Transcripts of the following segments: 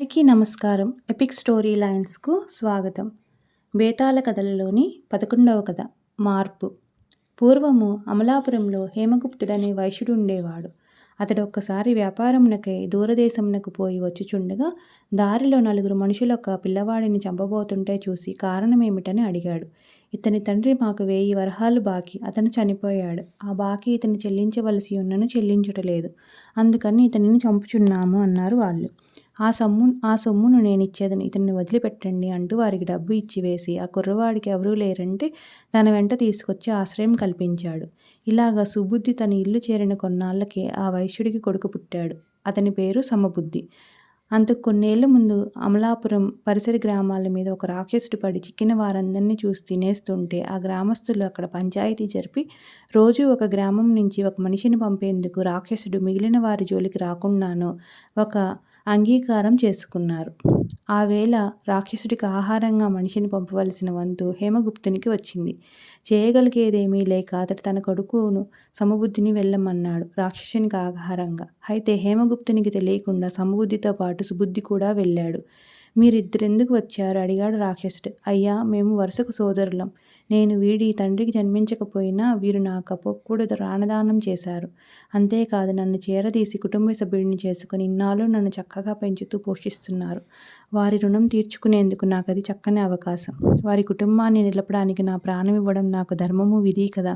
అందరికీ నమస్కారం. Epic story లైన్స్కు స్వాగతం. బేతాళ కథలలోని పదకొండవ కథ మార్పు. పూర్వము అమలాపురంలో హేమగుప్తుడనే వైశ్యుడు ఉండేవాడు అతడు ఒక్కసారి వ్యాపారంనకై దూరదేశమునకు పోయి వచ్చుచుండగా దారిలో నలుగురు మనుషులు ఒక పిల్లవాడిని చంపబోతుంటే చూసి కారణమేమిటని అడిగాడు. ఇతని తండ్రి మాకు వేయి వరహాలు బాకీ అతను చనిపోయాడు. ఆ బాకీ ఇతను చెల్లించవలసి ఉన్నను చెల్లించటలేదు అందుకని ఇతనిని చంపుచున్నాము అన్నారు వాళ్ళు. ఆ సొమ్ము ఆ సొమ్మును నేను ఇచ్చేదని ఇతన్ని వదిలిపెట్టండి అంటూ వారికి డబ్బు ఇచ్చివేసి ఆ కుర్రవాడికి ఎవరూ లేరంటే తన వెంట తీసుకొచ్చి ఆశ్రయం కల్పించాడు. ఇలాగా సుబుద్ధి తన ఇల్లు చేరిన కొన్నాళ్ళకే ఆ వైశ్యుడికి కొడుకు పుట్టాడు. అతని పేరు సమబుద్ధి. అంతకు కొన్నేళ్ళ ముందు అమలాపురం పరిసర గ్రామాల మీద ఒక రాక్షసుడు పడి చిక్కిన వారందరినీ చూసి తినేస్తుంటే ఆ గ్రామస్తులు అక్కడ పంచాయతీ జరిపి రోజు ఒక గ్రామం నుంచి ఒక మనిషిని పంపేందుకు రాక్షసుడు మిగిలిన వారి జోలికి రాకుండాను ఒక అంగీకారం చేసుకున్నారు. ఆ వేళ రాక్షసుడికి ఆహారంగా మనిషిని పంపవలసిన వంతు హేమగుప్తునికి వచ్చింది. చేయగలిగేదేమీ లేక అతడు తన కొడుకును సమబుద్ధిని వెళ్ళమన్నాడు రాక్షసునికి ఆహారంగా. అయితే హేమగుప్తునికి తెలియకుండా సమబుద్ధితో పాటు సుబుద్ధి కూడా వెళ్ళాడు. మీరిద్దరెందుకు వచ్చారు? అడిగాడు రాక్షసుడు. అయ్యా మేము వరుసకు సోదరులం. నేను వీడి తండ్రికి జన్మించకపోయినా వీరు నాకు అప్పకూడదు రాణదానం చేశారు. అంతేకాదు నన్ను చేరదీసి కుటుంబ సభ్యుడిని చేసుకుని ఇన్నాళ్ళు నన్ను చక్కగా పెంచుతూ పోషిస్తున్నారు. వారి రుణం తీర్చుకునేందుకు నాకు అది చక్కని అవకాశం. వారి కుటుంబాన్ని నిలపడానికి నా ప్రాణం ఇవ్వడం నాకు ధర్మము విధి కదా.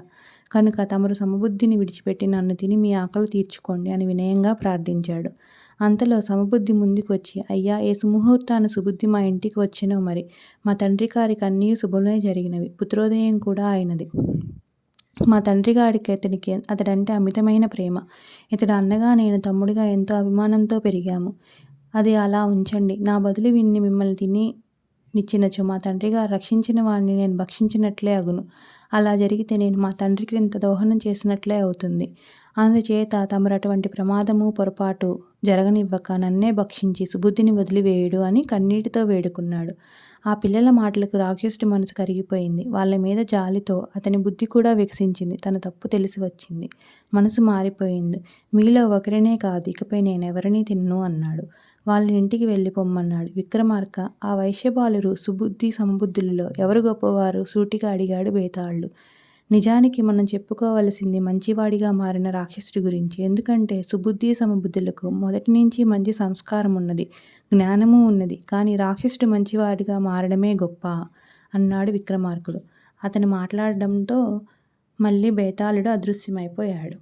కనుక తమరు సమబుద్ధిని విడిచిపెట్టి నన్ను తిని మీ ఆకలి తీర్చుకోండి అని వినయంగా ప్రార్థించాడు. అంతలో సమబుద్ధి ముందుకొచ్చి అయ్యా ఏ సుముహూర్తాన సుబుద్ధి మా ఇంటికి వచ్చినో మరి. మా తండ్రి గారికి అన్నీ శుభమే జరిగినవి. పుత్రోదయం కూడా అయినది. మా తండ్రి గారికి అతనికి అతడంటే అమితమైన ప్రేమ. ఇతడు అన్నగా నేను తమ్ముడిగా ఎంతో అభిమానంతో పెరిగాము. అది అలా ఉంచండి. నా బదులు విన్ని మిమ్మల్ని తిని నిచ్చినచో మా తండ్రి గారు రక్షించిన వాడిని నేను భక్షించినట్లే అగును. అలా జరిగితే నేను మా తండ్రికి ఇంత దోహనం చేసినట్లే అవుతుంది. అందుచేత తమరు అటువంటి ప్రమాదము పొరపాటు జరగనివ్వక నన్నే భక్షించి సుబుద్ధిని వదిలివేయుడు అని కన్నీటితో వేడుకున్నాడు. ఆ పిల్లల మాటలకు రాక్షసుడి మనసు కరిగిపోయింది. వాళ్ళ మీద జాలితో అతని బుద్ధి కూడా వికసించింది. తన తప్పు తెలిసి వచ్చింది. మనసు మారిపోయింది. మీలో ఒకరినే కాదు ఇకపై నేనెవరినీ తిన్ను అన్నాడు. వాళ్ళ ఇంటికి వెళ్ళి పొమ్మన్నాడు విక్రమార్క ఆ వైశ్యబాలురు సుబుద్ధి సమబుద్ధులలో ఎవరు గొప్పవారు సూటిగా అడిగాడు వాళ్ళు నిజానికి మనం చెప్పుకోవలసింది మంచివాడిగా మారిన రాక్షసుడి గురించి. ఎందుకంటే సుబుద్ధి సమబుద్ధులకు మొదటి నుంచి మంచి సంస్కారం ఉన్నది జ్ఞానము ఉన్నది. కానీ రాక్షసుడు మంచివాడిగా మారడమే గొప్ప అన్నాడు విక్రమార్కుడు. అతను మాట్లాడడంతో మళ్ళీ బేతాళుడు అదృశ్యమైపోయాడు.